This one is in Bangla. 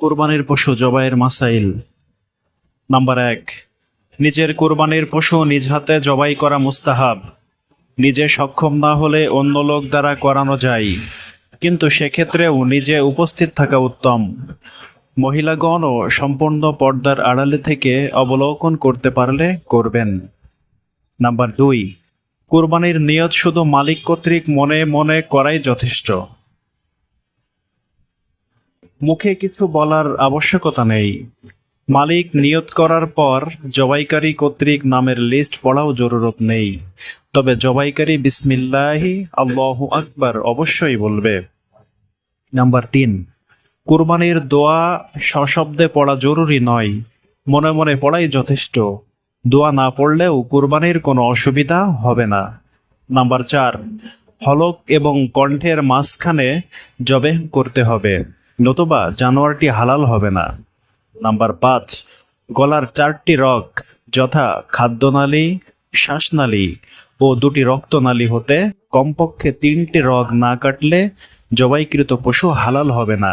কোরবানির পশু জবাইয়ের মাসাইল। নাম্বার এক, নিজের কোরবানির পশু নিজ হাতে জবাই করা মুস্তাহাব। নিজে সক্ষম না হলে অন্য লোক দ্বারা করানো যায়। কিন্তু সেক্ষেত্রেও নিজে উপস্থিত থাকা উত্তম। মহিলাগণও সম্পূর্ণ পর্দার আড়ালে থেকে অবলোকন করতে পারলে করবেন। নাম্বার দুই, কোরবানির নিয়ত শুধু মালিক কর্তৃক মনে মনে করাই যথেষ্ট। মুখে কিছু বলার আবশ্যকতা নেই। মালিক নিয়ত করার পর জবাইকারী কর্তৃক নামের লিস্ট পড়াও জরুরত নেই। তবে জবাইকারী বিসমিল্লাহি, আল্লাহু আকবার অবশ্যই বলবে। নাম্বার তিন, কুরবানির দোয়া সশব্দে পড়া জরুরি নয়। মনে মনে পড়াই যথেষ্ট। দোয়া না পড়লেও কুরবানির কোনো অসুবিধা হবে না। নাম্বার চার, হলক এবং কণ্ঠের মাঝখানে জবে করতে হবে। নতুবা জানোয়ারটি হালাল হবে না। নাম্বার পাঁচ, গলার চারটি রক যথা খাদ্যনালী, শ্বাসনালী ও দুটি রক্তনালী হতে কমপক্ষে তিনটি রগ না কাটলে জবাইকৃত পশু হালাল হবে না।